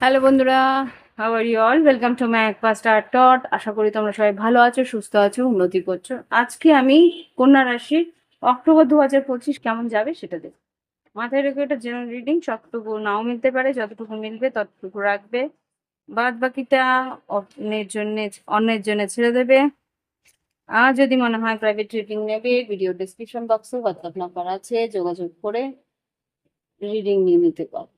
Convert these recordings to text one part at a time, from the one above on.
Hello বন্ধুরা how are you all welcome to my একপা star টট আশা করি তোমরা সবাই ভালো আছো, সুস্থ আছো, উন্নতি করছ। আজকে আমি কন্যা রাশির অক্টোবর দু হাজার পঁচিশ কেমন যাবে সেটা দেখ। মাথায় রেখে এটা জেনারেল রিডিং সবটুকু নাও মিলতে পারে, যতটুকু মিলবে ততটুকু রাখবে। বাদ বাকিটা অন্যের জন্য অন্যের জন্য ছেড়ে দেবে। আর যদি মনে হয় প্রাইভেট রিডিং নেবে ভিডিও ডিসক্রিপশন বক্সে হোয়াটসঅ্যাপ নাম্বার আছে, যোগাযোগ করে রিডিং নিয়ে নিতে পারো।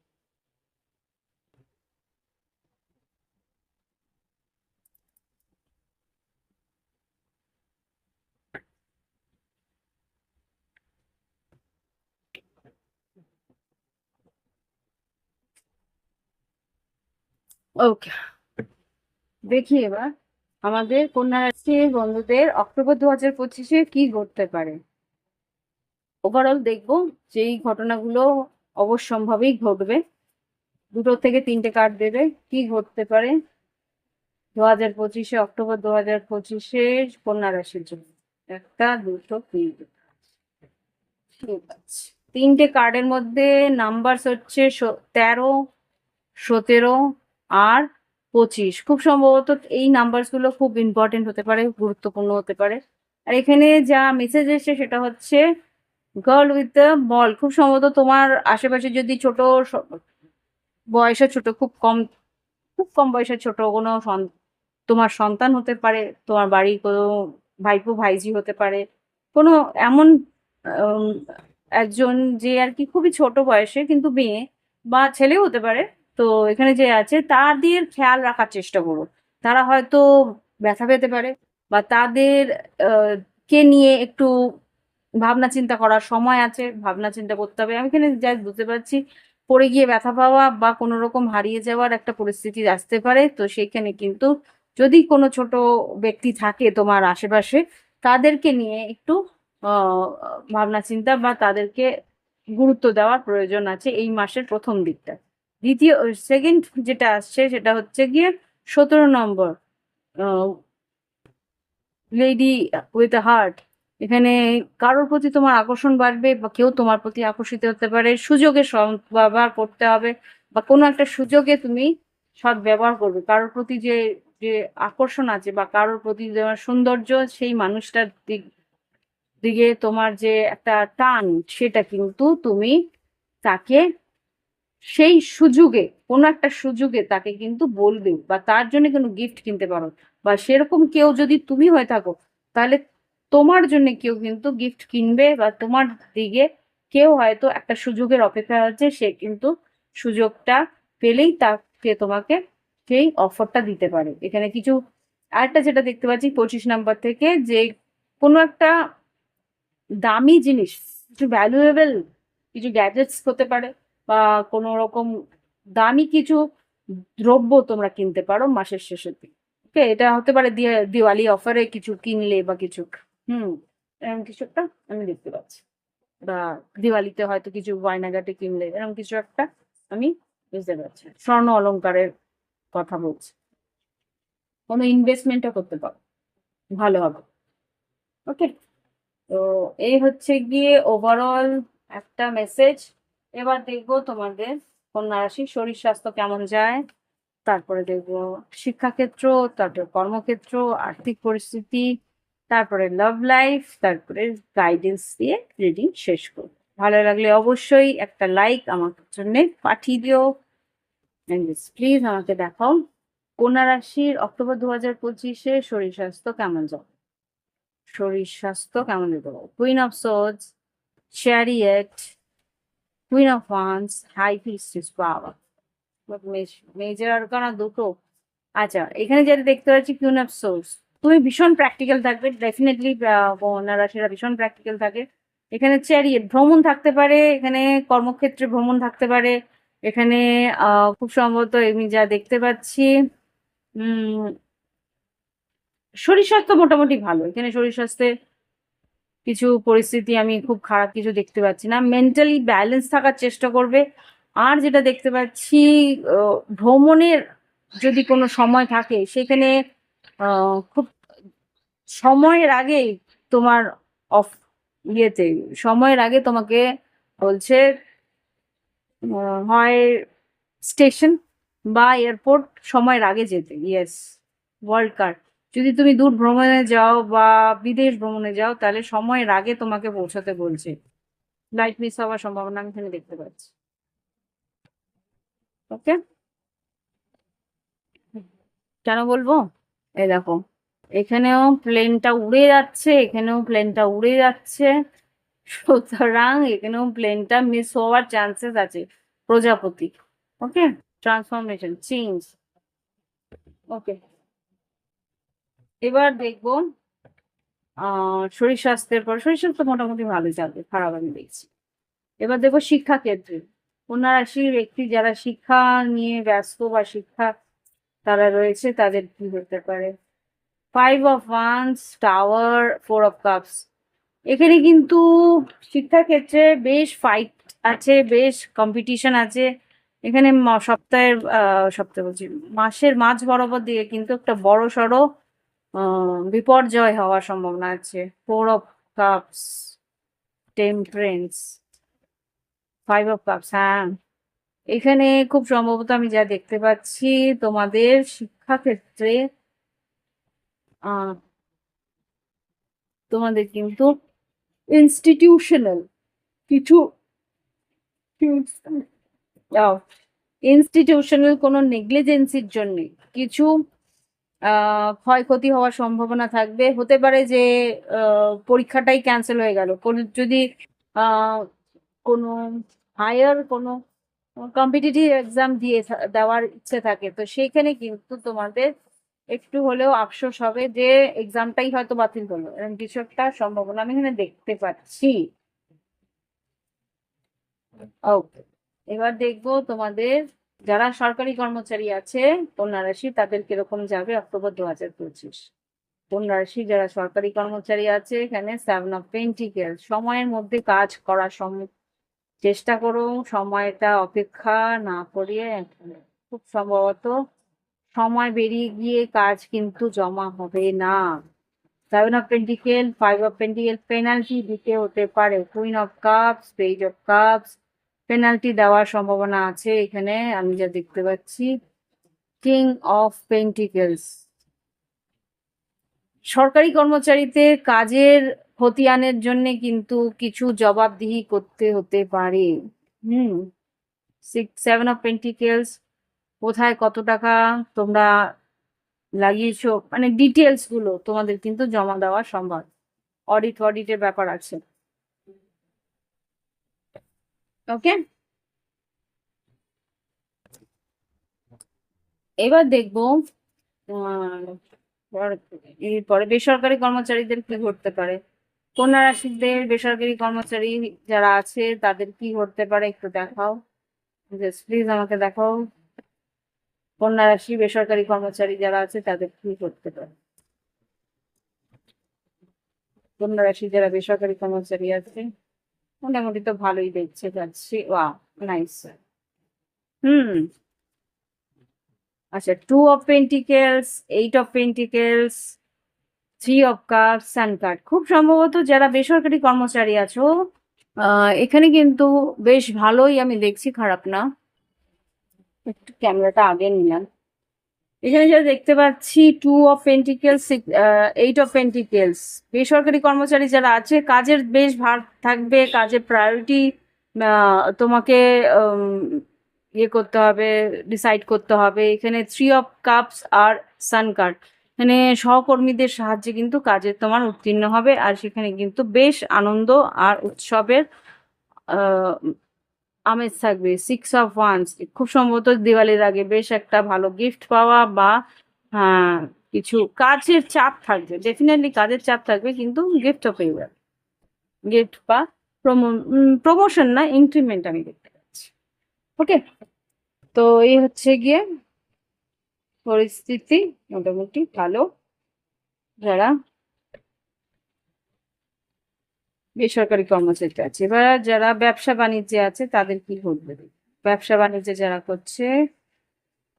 ওকে দেখি এবার আমাদের কন্যা বন্ধুদের অক্টোবর দু হাজার পঁচিশে কি ঘটতে পারে? ওভারঅল দেখব যেই ঘটনাগুলো অবশ্যম্ভাবেই ঘটবে। দুটো থেকে তিনটে কার্ড দেবে, কি ঘটতে পারে? দু হাজার পঁচিশে অক্টোবর দু হাজার পঁচিশে কন্যা জন্য। একটা, দুটো, তিনটে। ঠিক আছে। তিনটে কার্ডের মধ্যে নাম্বারস হচ্ছে তেরো, সতেরো আর পঁচিশ। খুব সম্ভবত এই নাম্বারসগুলো খুব ইম্পর্টেন্ট হতে পারে, গুরুত্বপূর্ণ হতে পারে। আর এখানে যা মেসেজ এসেছে সেটা হচ্ছে গার্ল উইথ দ্য বল খুব সম্ভবত তোমার আশেপাশে যদি ছোট স- বয়সে ছোট, খুব কম খুব কম বয়সের ছোট কোনো তোমার সন্তান হতে পারে, তোমার বাড়ির কোনো ভাইপো ভাইজি হতে পারে, কোনো এমন একজন যে আর কি খুবই ছোট বয়সে কিন্তু মেয়ে বা ছেলেও হতে পারে তো এখানে যে আছে, তাদের খেয়াল রাখার চেষ্টা করো তারা হয়তো ব্যথা পেতে পারে বা তাদের কে নিয়ে একটু ভাবনা চিন্তা করার সময় আছে, ভাবনা চিন্তা করতে হবে। আমি এখানে যাই বুঝতে পারছি, পড়ে গিয়ে ব্যথা পাওয়া বা কোনো রকম হারিয়ে যাওয়ার একটা পরিস্থিতি আসতে পারে। তো সেখানে কিন্তু যদি কোনো ছোট ব্যক্তি থাকে তোমার আশেপাশে, তাদেরকে নিয়ে একটু ভাবনা চিন্তা বা তাদেরকে গুরুত্ব দেওয়ার প্রয়োজন আছে এই মাসের প্রথম দিকটা দ্বিতীয় সেকেন্ড যেটা আসছে সেটা হচ্ছে গিয়ে সতেরো নম্বর লেডি উইথ হার্ট এখানে কারোর প্রতি তোমার আকর্ষণ বাড়বে বা কেউ তোমার প্রতি আকর্ষিত হতে পারে। সুযোগে ব্যবহার করতে হবে বা কোনো একটা সুযোগে তুমি সৎ ব্যবহার করবে। কারোর প্রতি যে যে আকর্ষণ আছে বা কারোর প্রতি তোমার সৌন্দর্য, সেই মানুষটার দিক, দিকে তোমার যে একটা টান, সেটা কিন্তু তুমি তাকে সেই সুযোগে, কোনো একটা সুযোগে তাকে কিন্তু বলবে বা তার জন্য কোনো গিফট কিনতে পারো। বা সেরকম কেউ যদি তুমি হয়ে থাকো, তাহলে তোমার জন্য কেউ কিন্তু গিফট কিনবে বা তোমার দিকে কেউ হয়তো একটা সুযোগের অপেক্ষা আছে, সে কিন্তু সুযোগটা পেলেই তাকে তোমাকে সেই অফারটা দিতে পারে। এখানে কিছু, আরেকটা যেটা দেখতে পাচ্ছি পঁচিশ নাম্বার থেকে যে কোনো একটা দামি জিনিস, কিছু ভ্যালুয়েবল কিছু গ্যাজেটস হতে পারে। বা কোনো রকম দামি কিছু দ্রব্য তোমরা কিনতে পারো মাসের শেষের দিকে। ওকে এটা হতে পারে দিওয়ালি অফারে কিছু কিনলে বা কিছু, হুম, এরকম কিছু একটা আমি দেখতে পাচ্ছি। বা দিওয়ালিতে হয়তো কিছু গয়নাগাটি কিনলে এরকম কিছু একটা আমি বুঝতে পারছি। স্বর্ণ অলংকারের কথা বলছি। কোনো ইনভেস্টমেন্টও করতে পারো। ভালো হবে। ওকে তো এই হচ্ছে গিয়ে ওভারঅল একটা মেসেজ এবার দেখব তোমাদের কন্যা রাশি শরীর স্বাস্থ্য কেমন যায়, তারপরে দেখব শিক্ষাক্ষেত্র, তারপরে কর্মক্ষেত্র, আর্থিক পরিস্থিতি, তারপরে লাভ লাইফ তারপরে গাইডেন্স দিয়ে রিডিং শেষ করব। ভালো লাগলে অবশ্যই একটা লাইক আমার জন্য পাঠিয়ে দিও। প্লিজ আমাকে দেখাও কন্যা রাশির অক্টোবর দু হাজার পঁচিশে শরীর স্বাস্থ্য কেমন যাবে শরীর স্বাস্থ্য কেমন যেতে queen of সোজ chariot queen of wands high priestess power major arcana দুটো। আচ্ছা এখানে যেটা দেখতে পাচ্ছি কুইন অফ সোর্স তুমি ভীষণ প্র্যাকটিক্যাল থাকবে ডেফিনেটলি ওনারা সেটা ভীষণ প্র্যাকটিক্যাল থাকে। এখানে চ্যারিয়েট ভ্রমণ থাকতে পারে, এখানে কর্মক্ষেত্রে ভ্রমণ থাকতে পারে। এখানে খুব সম্ভবত আমি যা দেখতে পাচ্ছি শরীর স্বাস্থ্য মোটামুটি ভালো। এখানে শরীর স্বাস্থ্যে কিছু পরিস্থিতি আমি খুব খারাপ কিছু দেখতে পাচ্ছি না। মেন্টালি ব্যালেন্স থাকার চেষ্টা করবে। আর যেটা দেখতে পাচ্ছি ভ্রমণের যদি কোনো সময় থাকে, সেখানে খুব সময়ের আগেই তোমার অফ ইয়েতে, সময়ের আগে তোমাকে বলছে হয় স্টেশন বা এয়ারপোর্ট সময়ের আগে যেতে। ইয়েস ওয়ার্ল্ড কার যদি তুমি দূর ভ্রমণে যাও বা বিদেশ ভ্রমণে যাও, তাহলে সময়ের আগে তোমাকে পৌঁছাতে বলছে। লাইট মিস হওয়ার সম্ভাবনা আমি এখানে দেখতে পাচ্ছি। ওকে কেন বলব? এই দেখো, এখানেও প্লেনটা উড়ে যাচ্ছে, এখানেও প্লেনটা উড়ে যাচ্ছে। সুতরাং এখানেও প্লেনটা মিস হওয়ার চান্সেস আছে। প্রজাপতি ওকে ট্রান্সফরমেশন চেঞ্জ ওকে এবার দেখব শরীর স্বাস্থ্যের পর, শরীর স্বাস্থ্য মোটামুটি ভালো যাবে, খারাপ আমি দেখছি। এবার দেখব শিক্ষাক্ষেত্রে। কন্যা রাশির ব্যক্তি যারা শিক্ষা নিয়ে ব্যস্ত বা শিক্ষা তারা রয়েছে, তাদের কি হতে পারে? Five of wands tower four of cups এখানে কিন্তু শিক্ষাক্ষেত্রে বেশ ফাইট আছে, বেশ কম্পিটিশন আছে। এখানে সপ্তাহের সপ্তাহে বলছি, মাসের মাঝ বরাবর দিকে কিন্তু একটা বড় সড়ো বিপর্যয় হওয়ার সম্ভাবনা আছে। Four of cups temperance five of cups হ্যাঁ। এখানে খুব সম্ভবত আমি যা দেখতে পাচ্ছি, তোমাদের শিক্ষাক্ষেত্রে তোমাদের কিন্তু ইনস্টিটিউশনাল কিছু ইনস্টিটিউশনাল কোনো নেগলিজেন্সির জন্য কিছু ক্ষয়ক্ষতি হওয়ার সম্ভাবনা থাকবে। হতে পারে যে পরীক্ষাটাই ক্যান্সেল হয়ে গেল। কোন যদি কোনো হায়ার কোনো কম্পিটিটিভ এক্সাম দিয়ে দেওয়ার ইচ্ছে থাকে তো সেইখানে কিন্তু তোমাদের একটু হলেও আফসোস হবে যে এক্সামটাই হয়তো বাতিল হলো। এরকম কিছু একটা সম্ভাবনা আমি এখানে দেখতে পাচ্ছি। ওকে এবার দেখব তোমাদের যারা সরকারি কর্মচারী আছে কন্যা রাশি, তাদের কীরকম যাবে? অক্টোবর দু হাজার পঁচিশ। কন্যা রাশি যারা সরকারি কর্মচারী আছে, এখানে সেভেন অফ পেন্টিকেল সময়ের মধ্যে কাজ করা চেষ্টা করো, সময়টা অপেক্ষা না করিয়ে খুব সম্ভবত সময় বেরিয়ে গিয়ে কাজ কিন্তু জমা হবে না। Seven of pentacle five of pentacle penalty দিতে হতে পারে। Queen of cups page of cups penalty দেওয়ার সম্ভাবনা আছে এখানে, আমি যা দেখতে পাচ্ছি। কিং অফ পেন্টিকেলস সরকারি কর্মচারীতে কাজের খতিয়ানের জন্য কিন্তু কিছু জবাবদিহি করতে হতে পারে। Hmm six seven of pentacles কোথায় কত টাকা তোমরা লাগিয়েছো? মানে ডিটেলসগুলো তোমাদের কিন্তু জমা দেওয়া সম্ভব। অডিট অডিটের ব্যাপার আছে। ওকে এবার দেখব পর- বেসরকারি কর্মচারীদের কি ঘটতে পারে? কন্যা রাশিদের বেসরকারি কর্মচারী যারা আছে, তাদের কি ঘটতে পারে একটু দেখাও? প্লিজ আমাকে দেখাও। কন্যা রাশি বেসরকারি কর্মচারী যারা আছে, তাদের কি করতে পারে? কন্যা রাশি যারা বেসরকারি কর্মচারী আছে মোটামুটি তো ভালোই দেখছে যাচ্ছি। Nice hmm. আচ্ছা two of pentacles eight of pentacles three of cups sun card খুব সম্ভবত যারা বেসরকারি কর্মচারী আছো এখানে কিন্তু বেশ ভালোই আমি দেখছি, খারাপ না। একটু ক্যামেরাটা আগে নিলাম। এখানে যা দেখতে পাচ্ছি two of pentacles eight of pentacles বেসরকারি কর্মচারী যারা আছে, কাজের বেশ ভার থাকবে, কাজের প্রায়োরিটি তোমাকে ইয়ে করতে হবে ডিসাইড করতে হবে। এখানে থ্রি অফ কাপস আর সান কার্ড এখানে সহকর্মীদের সাহায্যে কিন্তু কাজে তোমার উত্তীর্ণ হবে, আর সেখানে কিন্তু বেশ আনন্দ আর উৎসবের আমেজ থাকবে। সিক্স অফ ওয়ান্স খুব সম্ভবত দিওয়ালির আগে বেশ একটা ভালো গিফট পাওয়া বা হ্যাঁ কিছু কাজের চাপ থাকবে। ডেফিনেটলি কাজের চাপ থাকবে, কিন্তু গিফটও পেয়ে যাবে। গিফট বা প্রমোশন না ইনক্রিমেন্ট আমি দেখতে পাচ্ছি। ওকে তো এই হচ্ছে গিয়ে পরিস্থিতি। মোটামুটি ভালো। যারা বেসরকারি কর্মচারী আছে। এবার যারা ব্যবসা বাণিজ্যে আছে, তাদের কি ঘটবে? ব্যবসা বাণিজ্যে যারা করছে,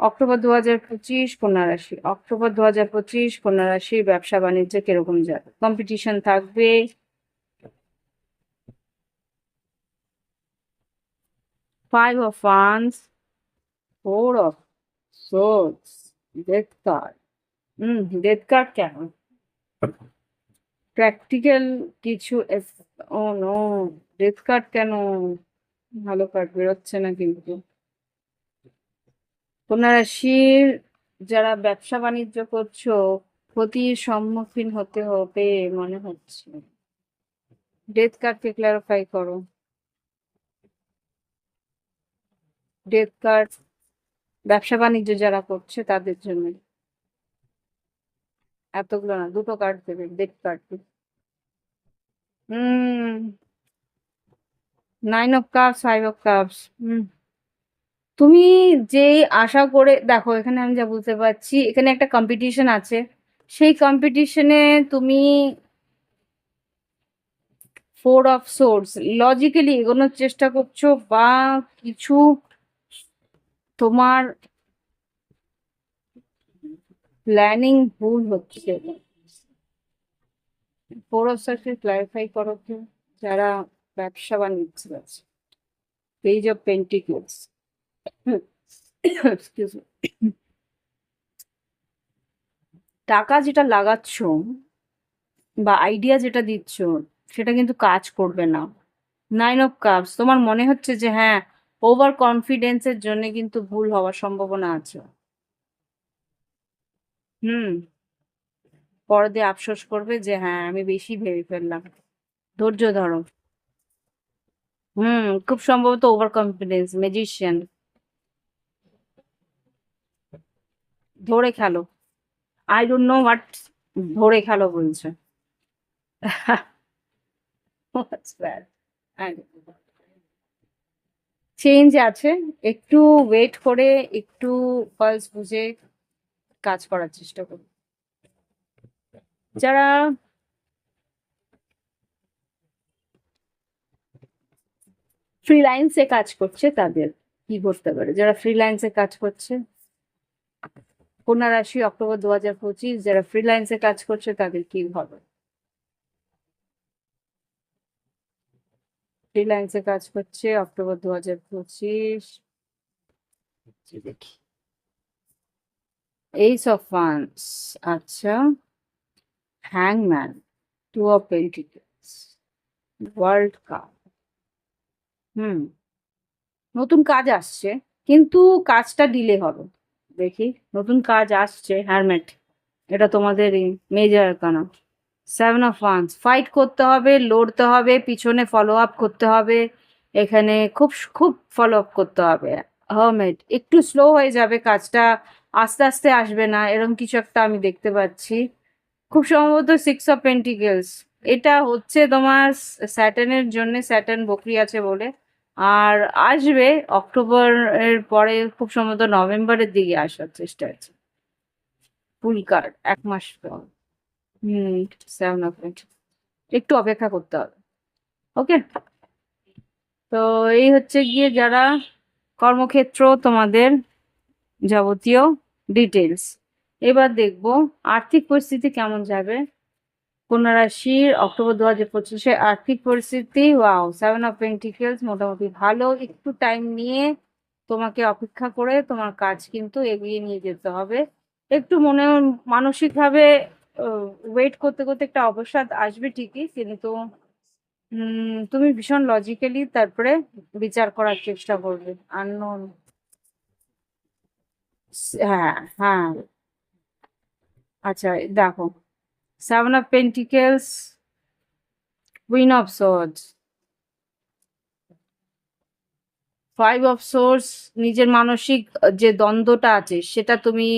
অক্টোবর দু হাজার পঁচিশ, কন্যা রাশি। অক্টোবর দু হাজার পঁচিশ, কন্যা রাশির ব্যবসা বাণিজ্য কীরকম যাবে? কম্পিটিশন থাকবে। Five of wands four of swords death card hmm death card কেন প্র্যাকটিক্যাল কিছু ও নো ডেথ কার্ড কেন ভালো কার্ড বেরোচ্ছে না কিন্তু? কন্যা যারা ব্যবসা বাণিজ্য করছ, ক্ষতির সম্মুখীন হতে হবে মনে হচ্ছে। ডেথ কার্ডকে ক্লারিফাই করো। ডেথ কার্ড ব্যবসা বাণিজ্য যারা করছে তাদের জন্য। এতগুলো না, দুটো কার্ড দেবে death card hmm. Nine of cups five of cups hmm. তুমি যে আশা করে, দেখো, এখানে আমি যা বুঝতে পারছি, এখানে একটা কম্পিটিশন আছে। সেই কম্পিটিশনে তুমি ফোর অফ সোর্স লজিক্যালি এগোনোর চেষ্টা করছ বা কিছু তোমার প্ল্যানিং ভুল হচ্ছে। ফোর ক্লারিফাই করো যারা ব্যবসা বাণিজ্য আছে। পেজ অফ পেন্টিকলস টাকা যেটা লাগাচ্ছ বা আইডিয়া যেটা দিচ্ছ, সেটা কিন্তু কাজ করবে না। নাইন অফ কাপস তোমার মনে হচ্ছে যে হ্যাঁ ওভার কনফিডেন্সের জন্য কিন্তু ভুল হওয়ার সম্ভাবনা আছে। হুম। পরে দিয়ে আফসোস করবে যে হ্যাঁ আমি বেশি ভেবে ফেললাম। ধৈর্য ধরো। হুম, খুব সম্ভবত ওভার কনফিডেন্স ম্যাজিশিয়ান ধরে খেলো। আই ডোন্ট নো হোয়াট ধরে খেলো বলছে। চেঞ্জ আছে। একটু ওয়েট করে, একটু পালস বুঝে কাজ করার চেষ্টা করুন যারা ফ্রিল্যান্সে কাজ করছে তাদের কি করতে পারে? যারা ফ্রিল্যান্সে কাজ করছে, কন্যা রাশি অক্টোবর দু হাজার পঁচিশ, যারা ফ্রিল্যান্সে কাজ করছে তাদের কি হবে? ফ্রিল্যান্সে কাজ করছে অক্টোবর দু হাজার পঁচিশ দেখি। এইস অফ ওয়ান্স আচ্ছা। হ্যাংম্যান two of pentacles world cup hmm, নতুন কাজ আসছে, কিন্তু কাজটা ডিলে হবে। দেখি, নতুন কাজ আসছে হ্যারমেট এটা তোমাদের মেজর কানা সেভেন অফ ওয়ান্স ফাইট করতে হবে, লড়তে হবে, পিছনে ফলো আপ করতে হবে, এখানে খুব খুব ফলো আপ করতে হবে। হারমেট একটু স্লো হয়ে যাবে কাজটা আস্তে আস্তে আসবে না এরকম কিছু একটা আমি দেখতে পাচ্ছি। খুব সম্ভবত সিক্স অফ পেন্টিকেলস এটা হচ্ছে তোমার স্যাটার্নের জন্য স্যাটার্ন বকরি আছে বলে। আর আসবে অক্টোবর এর পরে, খুব সম্ভবত নভেম্বরের দিকে আসার চেষ্টা আছে। ফুল কার্ড এক মাস পর। হুম সেভেন অফ একটু অপেক্ষা করতে হবে। ওকে তো এই হচ্ছে গিয়ে যারা কর্মক্ষেত্র তোমাদের যাবতীয় ডিটেলস এবার দেখব আর্থিক পরিস্থিতি কেমন যাবে। কন্যা রাশির অক্টোবর দু হাজার পঁচিশে আর্থিক পরিস্থিতি ওয়াও সেভেন অফ পেন্টিকেলস মোটামুটি ভালো। একটু টাইম নিয়ে তোমাকে অপেক্ষা করে তোমার কাজ কিন্তু এগিয়ে নিয়ে যেতে হবে। একটু মনে মানসিকভাবে ওয়েট করতে করতে একটা অবসাদ আসবে ঠিকই, কিন্তু তুমি ভীষণ লজিক্যালি তারপরে বিচার করার চেষ্টা করবে। আননোন হ্যাঁ হ্যাঁ। আচ্ছা দেখো। Seven of pentacles queen of swords five of swords নিজের মানসিক যে দ্বন্দ্বটা আছে, সেটা তুমি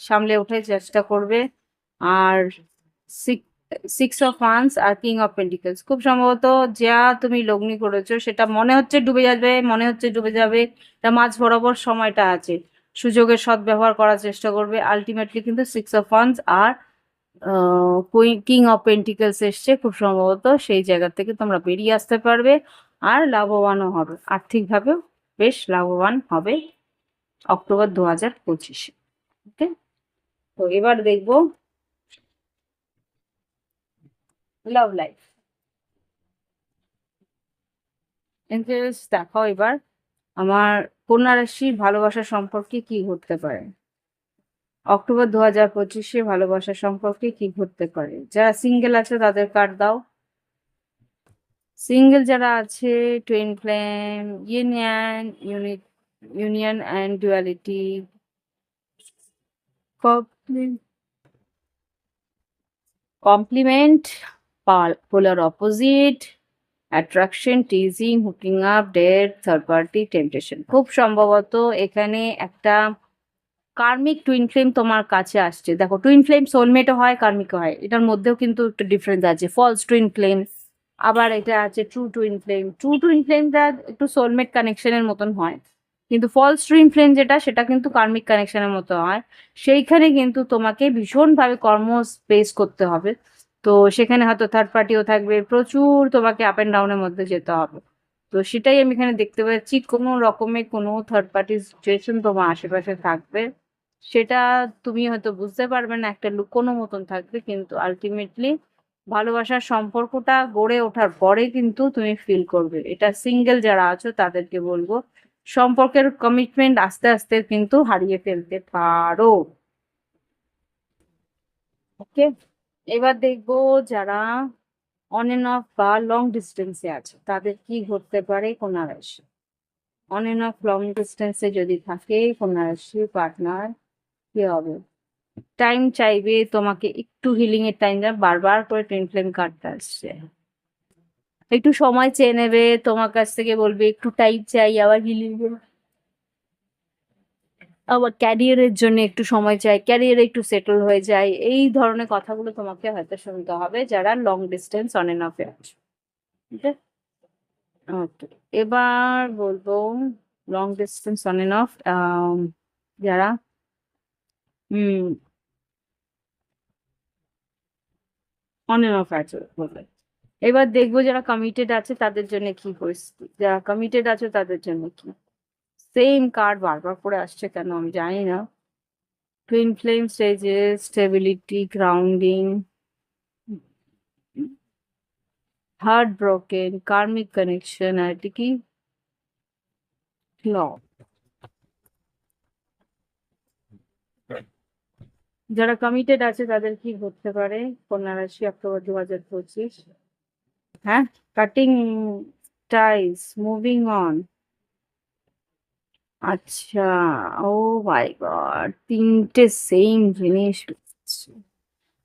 সামলে ওঠার চেষ্টা করবে। আর সিক্স অফ ওয়ান্স আর কিং অফ পেন্টিকেলস খুব সম্ভবত যা তুমি লগ্নি করেছ, সেটা মনে হচ্ছে ডুবে যাবে, মনে হচ্ছে ডুবে যাবে। তা মাঝ বরাবর সময়টা আছে। সুযোগের সদ্ব্যবহার করার চেষ্টা করবে। আলটিমেটলি কিন্তু সিক্স অফ ওয়ান্স আর কিং অফ পেন্টিকেলস এসছে খুব সম্ভবত সেই জায়গা থেকে তোমরা বেরিয়ে আসতে পারবে আর লাভবানও হবে। আর্থিকভাবেও বেশ লাভবান হবে অক্টোবর দু হাজার পঁচিশে। ওকে তো এবার দেখব লাভ লাইফ ইন্টারেস্ট দেখাও এবার আমার কন্যা ভালোবাসা সম্পর্কে কি ঘটতে পারে? অক্টোবর দু হাজার পঁচিশে ভালোবাসা সম্পর্কে কি ঘটতে পারে? যারা সিঙ্গেল আছে তাদের কার্ড দাও। সিঙ্গেল যারা আছে twin flame union unit union and duality complement polar opposite attraction teasing hooking up date third party temptation খুব সম্ভবত এখানে একটা কার্মিক টুইন ফ্লেম তোমার কাছে আসছে। দেখো টুইন ফ্লেম সোলমেটও হয় কার্মিকও হয়। এটার মধ্যেও কিন্তু একটা ডিফারেন্স আছে। ফলস টুইন ফ্লেম আবার এটা আছে true twin flame true twin ফ্লেমটা একটু সোলমেট কানেকশনের মতন হয়। কিন্তু ফলস টুইন ফ্লেম যেটা, সেটা কিন্তু কার্মিক কানেকশনের মতো হয়। সেইখানে কিন্তু তোমাকে ভীষণভাবে কর্ম স্পেস করতে হবে। তো সেখানে হয়তো থার্ড পার্টিও থাকবে। প্রচুর তোমাকে আপ অ্যান্ড ডাউনের মধ্যে যেতে হবে। তো সেটাই আমি এখানে দেখতে পাচ্ছি। কোনো রকমে কোনো থার্ড পার্টি সিচুয়েশন তোমার আশেপাশে থাকবে। সেটা তুমি হয়তো বুঝতে পারবে না, একটা লুকোনো মতন থাকবে, কিন্তু আলটিমেটলি ভালোবাসার সম্পর্কটা গড়ে ওঠার পরে কিন্তু তুমি ফিল করবে। এটা সিঙ্গেল যারা আছো তাদেরকে বলব, সম্পর্কের কমিটমেন্ট আস্তে আস্তে কিন্তু হারিয়ে ফেলতে পারো। ওকে এবার দেখব যারা অন এন্ড অফ বা লং ডিস্টেন্সে আছে, তাদের কি ঘটতে পারে কন্যা রাশি? অন এন্ড অফ লং ডিস্টেন্সে যদি থাকে কন্যা রাশি পার্টনার কি হবে? টাইম চাইবে তোমাকে একটু হিলিং এর টাইম বারবার করে ট্রেন ফ্লেম কাটতে আসছে। একটু সময় চেয়ে নেবে, তোমার কাছ থেকে বলবে, একটু টাইম চাই, আবার হিলিং আবার ক্যারিয়ারের জন্য একটু সময় চাই ক্যারিয়ারে একটু সেটেল হয়ে যায় এই ধরনের কথাগুলো তোমাকে হয়তো শুনতে হবে যারা লং ডিস্টেন্স অন এন্ড অফে আছে। ওকে এবার বলব long distance on and off যারা, হুম অন এন্ড অফ আছে বলবে এবার দেখব যারা কমিটেড আছে তাদের জন্য কি পরিস্থিতি যারা কমিটেড আছে তাদের জন্য কি। সেম কার্ড বারবার করে আসছে কেন আমি জানি না twin flame stages stability grounding heart broken karmic connection আর কি ল যারা কমিটেড আছে তাদের কি ঘটতে পারে? কন্যা রাশি অক্টোবর দু হাজার পঁচিশ। হ্যাঁ কাটিং টাইস মুভিং অন আচ্ছা ও মাই গড, তিনটে সেম জিনিস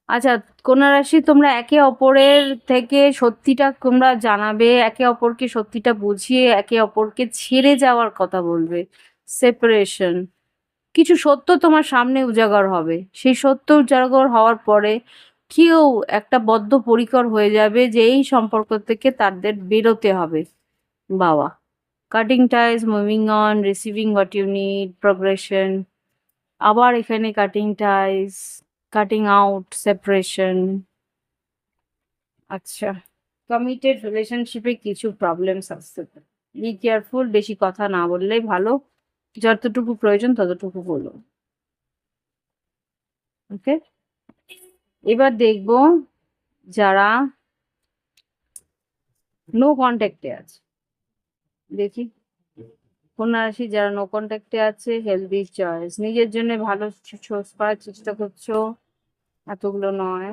আচ্ছা কন্যা রাশি, তোমরা একে অপরের থেকে সত্যিটা তোমরা জানাবে, একে অপরকে সত্যিটা বুঝিয়ে একে অপরকে ছেড়ে যাওয়ার কথা বলবে। সেপারেশন কিছু সত্য তোমার সামনে উজাগর হবে। সেই সত্য উজাগর হওয়ার পরে কেউ একটা বদ্ধপরিকর হয়ে যাবে যে এই সম্পর্ক থেকে তাদের বেরোতে হবে। বাবা। Cutting ties moving on receiving what you need progression আবার এখানে cutting ties cutting out separation আচ্ছা কমিটেড রিলেশনশিপে কিছু প্রবলেমস আসতে বি কেয়ারফুল বেশি কথা না বললেই ভালো। যতটুকু প্রয়োজন ততটুকু বলুন ওকে এবার দেখব যারা নো কন্ট্যাক্টে আছে। দেখি। কন্যা রাশি যারা নো কন্ট্যাক্টে আছে হেলদি চয়েস নিজের জন্য ভালো চোজ করার চেষ্টা করছ, এতগুলো নয়।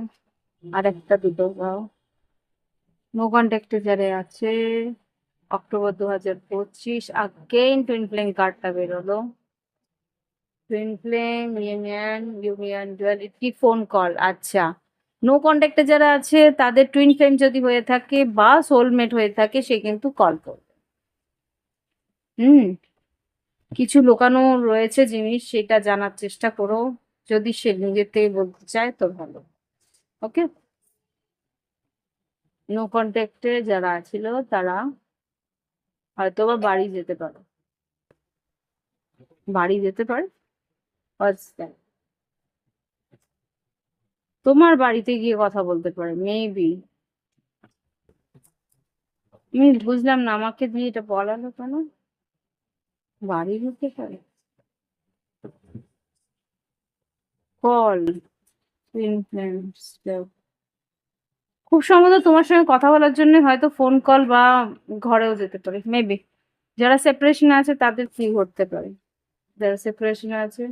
আর একটা দুটো দাও। নো কন্ট্যাক্টে যারা আছে, অক্টোবর দু হাজার পঁচিশ আগেইন টুইন ফ্লেম কার্ডটা বেরোলো। Twin flame union union duality phone call আচ্ছা নো কন্ট্যাক্টে যারা আছে, তাদের টুইন ফ্লেম যদি হয়ে থাকে বা সোলমেট হয়ে থাকে, সে কিন্তু কল করবে। হুম, কিছু লোকানো রয়েছে জিনিস, সেটা জানার চেষ্টা করো। যদি সে নিজের থেকে বলতে চায় তো ভালো। ওকে? নো কন্ট্যাক্টে যারা ছিল তারা হয়তো বা বাড়ি যেতে পারে। বাড়ি যেতে পারে? তোমার বাড়িতে গিয়ে কথা বলতে পারে মেবি আমি বুঝলাম না, আমাকে দিয়ে এটা বলালো কেন? বাড়ি হতে পারে কল। খুব সম্ভবত তোমার সঙ্গে কথা বলার জন্য হয়তো ফোন কল বা ঘরেও যেতে পারে মেবি যারা সেপারেশনে আছে তাদের কি ঘটতে পারে। যারা সেপারেশনে আছে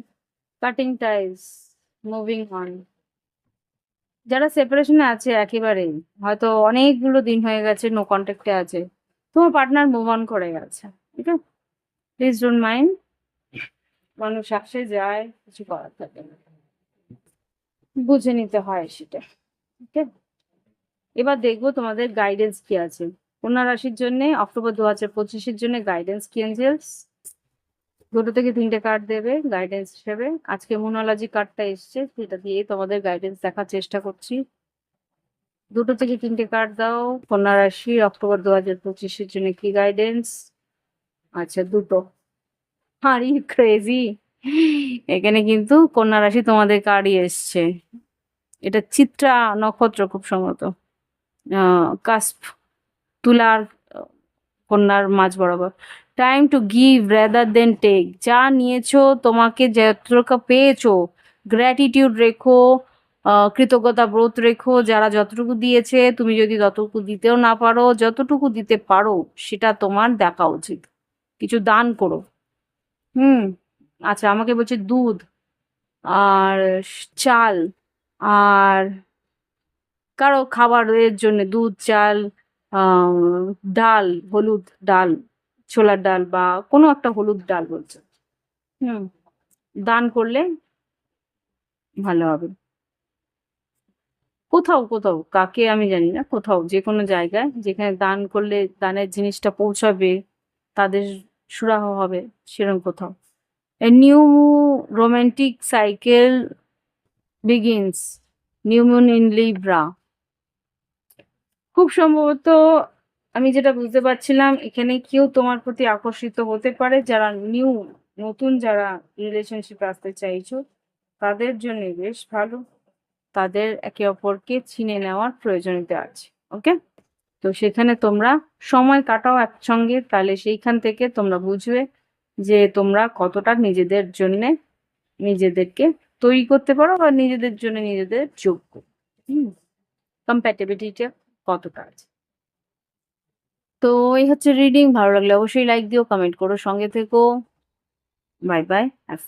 কাটিং টাইস মুভিং অন যারা সেপারেশনে আছে একেবারেই, হয়তো অনেকগুলো দিন হয়ে গেছে নো কন্ট্যাক্টে আছে। তোমার পার্টনার মুভ অন করে গেছে। ঠিক আছে প্লিজ ডোন্ট মাইন্ড মানুষ আসে, যায়, কিছু করার থাকে না। বুঝে নিতে হয় সেটা ঠিক আছে এবার দেখব তোমাদের গাইডেন্স কি আছে। কন্যা রাশির জন্য, অক্টোবর দু হাজার পঁচিশের জন্য গাইডেন্স কি এঞ্জেলস দুটো থেকে তিনটে কার্ড দেবে গাইডেন্স হিসেবে। আজকে মোনোলজি কার্ডটা এসছে, সেটা দিয়ে তোমাদের গাইডেন্স দেখার চেষ্টা করছি। দুটো থেকে তিনটে কার্ড দাও। কন্যা রাশি, অক্টোবর দু হাজার পঁচিশের জন্য কি গাইডেন্স আচ্ছা দুটো। আরে ক্রেজি এখানে কিন্তু কন্যা রাশি তোমাদের কার্ডই এসছে। এটা চিত্রা নক্ষত্র খুব সম্ভবত। কাস্প, তুলার, কন্যার মাঝ বরাবর। Time to give rather than take যা নিয়েছো, তোমাকে যতটুকু পেয়েছ গ্র্যাটিটিউড রেখো কৃতজ্ঞতা ব্রত রেখো। যারা যতটুকু দিয়েছে, তুমি যদি ততটুকু দিতেও না পারো, যতটুকু দিতে পারো, সেটা তোমার দেখা উচিত। কিছু দান করো। হুম আচ্ছা আমাকে বলছে দুধ আর চাল আর কারও খাবারের জন্য দুধ, চাল ডাল, হলুদ ডাল, ছোলার ডাল বা কোনো একটা হলুদ ডাল বলছে। হুম, দান করলে ভালো হবে। কোথাও কোথাও, কাকে আমি জানি না, কোথাও যে কোনো জায়গায় যেখানে দান করলে দানের জিনিসটা পৌঁছাবে। তাদের সুরাহ হবে সেরকম কোথাও। A new romantic cycle begins new moon in Libra খুব সম্ভবত আমি যেটা বুঝতে পারছিলাম, এখানে কেউ তোমার প্রতি আকর্ষিত হতে পারে যারা নিউ নতুন যারা রিলেশনশিপে আসতে চাইছো, তাদের জন্য বেশ ভালো। তাদের একে অপরকে চিনে নেওয়ার প্রয়োজনীয়তা আছে ওকে তো সেখানে তোমরা সময় কাটাও একসঙ্গে, তাহলে সেইখান থেকে তোমরা বুঝবে যে তোমরা কতটা নিজেদের জন্যে নিজেদেরকে তৈরি করতে পারো বা নিজেদের জন্য নিজেদের যোগ্য। হুম কম্প্যাটেবিলিটিটা কতটা আছে? তো এই হচ্ছে রিডিং ভালো লাগলে অবশ্যই লাইক দিও কমেন্ট করো, সঙ্গে থেকো। Bye bye have